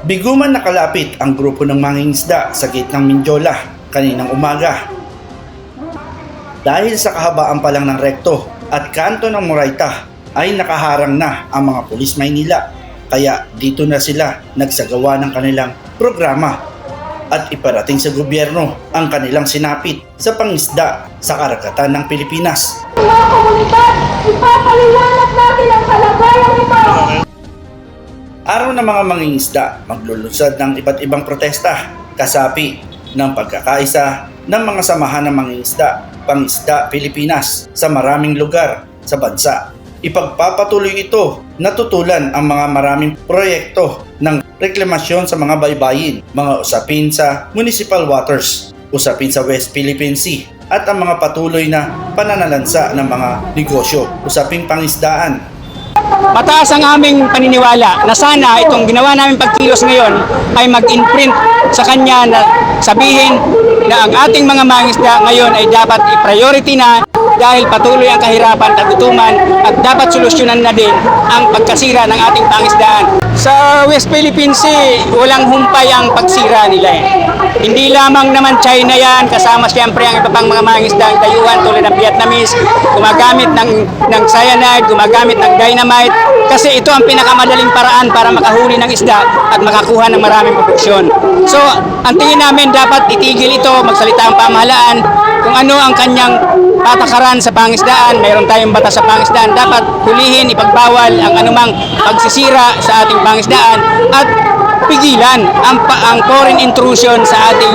Biguman nakalapit ang grupo ng mangingisda sa gitnang Mindiola kaninang umaga. Dahil sa kahabaan pa lang ng rekto at kanto ng Moraita ay nakaharang na ang mga pulis Maynila kaya dito na sila nagsagawa ng kanilang programa at iparating sa gobyerno ang kanilang sinapit sa pangisda sa karagatan ng Pilipinas. mga komunidad, ipapaliwanag natin ang kalagayan ito. Araw ng mga mangingisda, maglulunsad ng iba't ibang protesta, kasapi ng pagkakaisa ng mga samahan ng mangingisda, pangisda Pilipinas sa maraming lugar sa bansa. Ipagpapatuloy ito na tutulan ang mga maraming proyekto ng reklamasyon sa mga baybayin, mga usapin sa municipal waters, usapin sa West Philippine Sea, at ang mga patuloy na pananalansa ng mga negosyo, usaping pangisdaan, Mataas ang aming paniniwala na sana itong ginawa namin pagkilos ngayon ay mag-imprint sa kanya na sabihin na ang ating mga mangisda ngayon ay dapat i-priority na dahil patuloy ang kahirapan, kagutuman at dapat solusyonan na din ang pagkasira ng ating pangisdaan. Sa West Philippine Sea, walang humpay ang pagsira nila eh. Hindi lamang naman China yan, kasama siyempre ang iba pang mga mangisda ang dayuhan tulad ng Vietnamese, gumagamit ng, ng cyanide, gumagamit ng dynamite, kasi ito ang pinakamadaling paraan para makahuli ng isda at makakuha ng maraming produksyon. So, ang tingin namin dapat itigil ito, magsalita ang pamahalaan, kung ano ang kanyang patakaran sa pangisdaan, mayroon tayong batas sa pangisdaan, dapat hulihin, ipagbawal ang anumang pagsisira sa ating pangisdaan at pigilan ang, ang foreign intrusion sa ating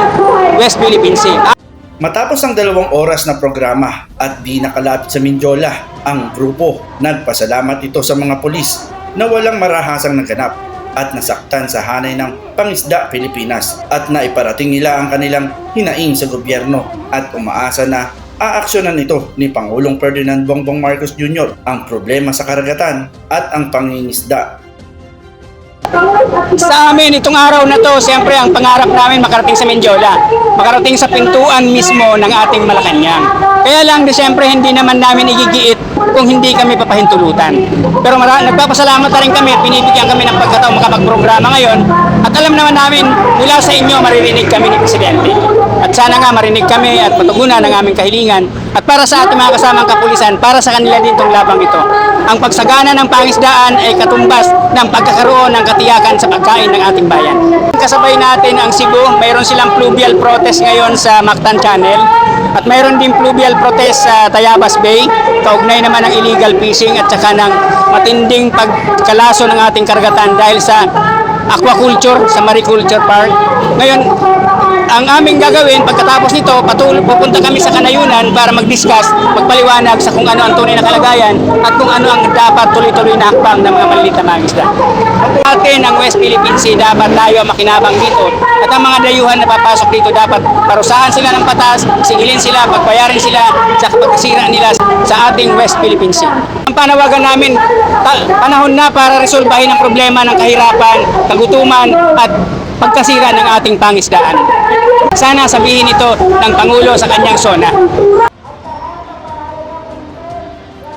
West Philippine Sea. Matapos ang dalawang oras na programa at di nakalapit sa Mindiola, ang grupo nagpasalamat ito sa mga pulis na walang marahasang naganap at nasaktan sa hanay ng Pangisda Pilipinas at naiparating nila ang kanilang hinaing sa gobyerno at umaasa na aaksyonan ito ni Pangulong Ferdinand Bongbong Marcos Jr. ang problema sa karagatan at ang pangingisda Sa amin, itong araw na to, siyempre ang pangarap namin makarating sa Mendiola. Makarating sa pintuan mismo ng ating Malacanang. Kaya lang, di siyempre hindi naman namin igigiit kung hindi kami papahintulutan. Pero mara- nagpapasalamat na rin kami at binibigyan kami ng pagkataong makapagprograma ngayon. At alam naman namin, mula sa inyo maririnig kami ni Presidente. At sana nga marinig kami at matugunan ang aming kahilingan. At para sa ating mga kasamang kapulisan, para sa kanila din itong labang ito. Ang pagsagana ng pangisdaan ay katumbas ng pagkakaroon ng katiyakan sa pagkain ng ating bayan. Kasabay natin ang Cebu, mayroon silang pluvial protest ngayon sa Mactan Channel. At mayroon din pluvial protest sa Tayabas Bay, kaugnay naman ng illegal fishing at saka ng matinding pagkalaso ng ating karagatan dahil sa aquaculture, sa mariculture park. Ngayon, ang aming gagawin pagkatapos nito, patuloy pupunta kami sa kanayunan para mag-discuss, magpaliwanag sa kung ano ang tunay na kalagayan at kung ano ang dapat tuloy-tuloy na hakbang ng mga maliliit na mga isda. Atin ang West Philippine Sea, dapat tayo ang makinabang dito at ang mga dayuhan na papasok dito dapat parusahan sila ng patas, sigilin sila, pagbayarin sila sa pagkasira nila sa ating West Philippine Sea. Ang panawagan namin, panahon na para resolbahin ang problema ng kahirapan, kagutuman at pagkasira ng ating pangisdaan. Sana sabihin ito ng Pangulo sa kanyang sona.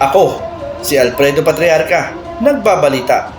Ako, si Alfredo Patriarca, nagbabalita